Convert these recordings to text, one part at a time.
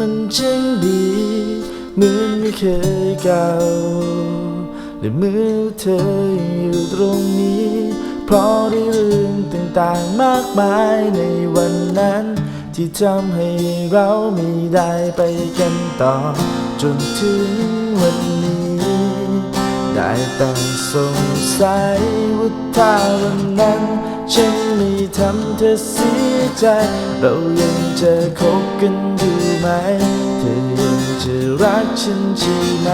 มันช่างดี เหมือนไม่เคยเก่าและเมื่อเธออยู่ตรงนี้ เพราะได้เรื่องต่างๆมากมายในวันนั้น ที่ทำให้เราไม่ได้ไปกันต่อ จนถึงวันนี้ ได้แต่สงสัยว่าถ้าวันนั้น ฉันไม่ทำเธอเสียใจ เรายังจะคบกันอยู่ มเธอยังจะรักฉันใช่ไหม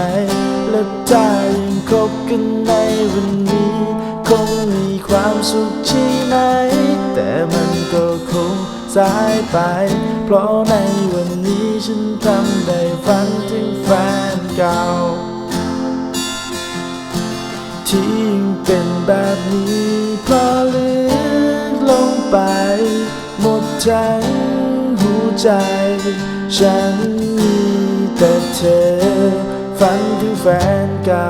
และถ้ายังคบกันในวันนี้ คงมีความสุขใช่ไหม แต่มันก็คงสายไป เพราะในวันนี้ฉันทำได้ฝันถึงแฟนเก่า ที่ยังเป็นแบบนี้เพราะลึกลงไป หมดทั้งหัวใจ ฉันมีแต่เธอ ฝันถึงแฟนเก่า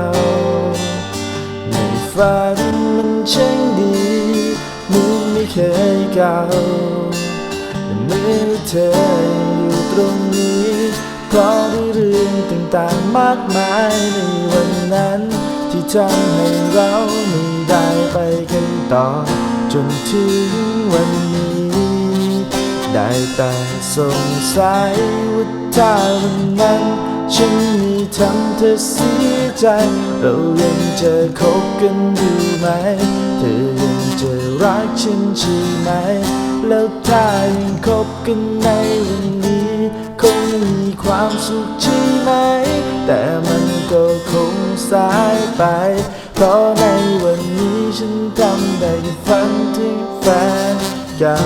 ในฝันมันช่างดีมือนไม่เคยเก่าและเมื่อเธออยู่ตรงนี้เพราะด้วยเรื่องต่างๆมากมายในวันนั้น ที่ทำให้เราไม่ได้ไปกันต่อ จนถึงวันนี้ ได้แต่สงสัยว่าถ้าวันนั้น ฉันมีทำเธอเสียใจ เรายังจะคบกันอยู่ไหม เธอยังจะรักฉันใช่ไหม แล้วถ้ายังคบกันในวันนี้คงมีความสุขใช่ไหม แต่มันก็คงสายไป เพราะในวันนี้ฉันทำได้แค่ฝันถึงแฟนเก่า